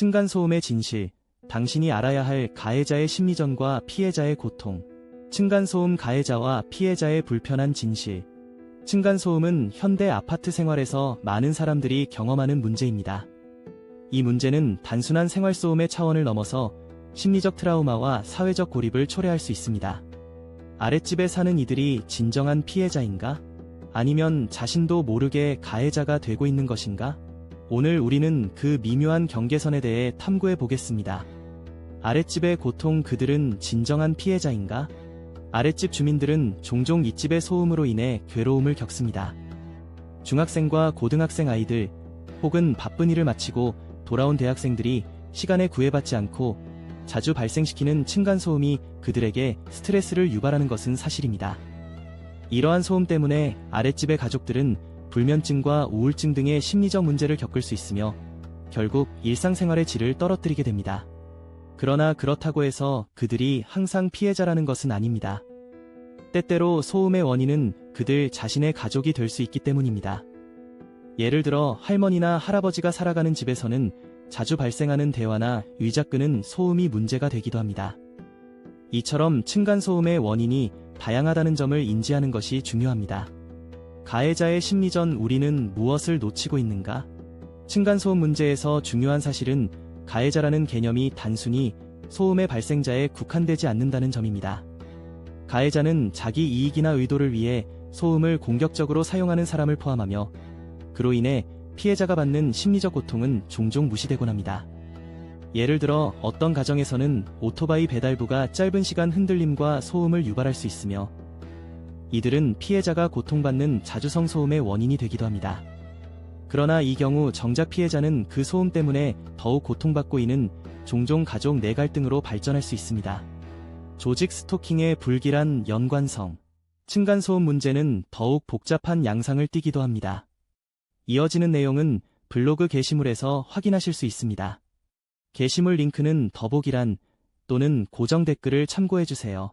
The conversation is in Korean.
층간소음의 진실, 당신이 알아야 할 가해자의 심리전과 피해자의 고통, 층간소음 가해자와 피해자의 불편한 진실. 층간소음은 현대 아파트 생활에서 많은 사람들이 경험하는 문제입니다. 이 문제는 단순한 생활소음의 차원을 넘어서 심리적 트라우마와 사회적 고립을 초래할 수 있습니다. 아랫집에 사는 이들이 진정한 피해자인가? 아니면 자신도 모르게 가해자가 되고 있는 것인가? 오늘 우리는 그 미묘한 경계선에 대해 탐구해 보겠습니다. 아랫집의 고통 그들은 진정한 피해자인가? 아랫집 주민들은 종종 윗집의 소음으로 인해 괴로움을 겪습니다. 중학생과 고등학생 아이들, 혹은 바쁜 일을 마치고 돌아온 대학생들이 시간에 구애받지 않고 자주 발생시키는 층간소음이 그들에게 스트레스를 유발하는 것은 사실입니다. 이러한 소음 때문에 아랫집의 가족들은 불면증과 우울증 등의 심리적 문제를 겪을 수 있으며 결국 일상생활의 질을 떨어뜨리게 됩니다. 그러나 그렇다고 해서 그들이 항상 피해자라는 것은 아닙니다. 때때로 소음의 원인은 그들 자신의 가족이 될 수 있기 때문입니다. 예를 들어 할머니나 할아버지가 살아가는 집에서는 자주 발생하는 대화나 위자끄는 소음이 문제가 되기도 합니다. 이처럼 층간소음의 원인이 다양하다는 점을 인지하는 것이 중요합니다. 가해자의 심리전 우리는 무엇을 놓치고 있는가? 층간소음 문제에서 중요한 사실은 가해자라는 개념이 단순히 소음의 발생자에 국한되지 않는다는 점입니다. 가해자는 자기 이익이나 의도를 위해 소음을 공격적으로 사용하는 사람을 포함하며 그로 인해 피해자가 받는 심리적 고통은 종종 무시되곤 합니다. 예를 들어 어떤 가정에서는 오토바이 배달부가 짧은 시간 흔들림과 소음을 유발할 수 있으며 이들은 피해자가 고통받는 자주성 소음의 원인이 되기도 합니다. 그러나 이 경우 정작 피해자는 그 소음 때문에 더욱 고통받고 있는 종종 가족 내 갈등으로 발전할 수 있습니다. 조직 스토킹의 불길한 연관성. 층간소음 문제는 더욱 복잡한 양상을 띠기도 합니다. 이어지는 내용은 블로그 게시물에서 확인하실 수 있습니다. 게시물 링크는 더보기란 또는 고정 댓글을 참고해주세요.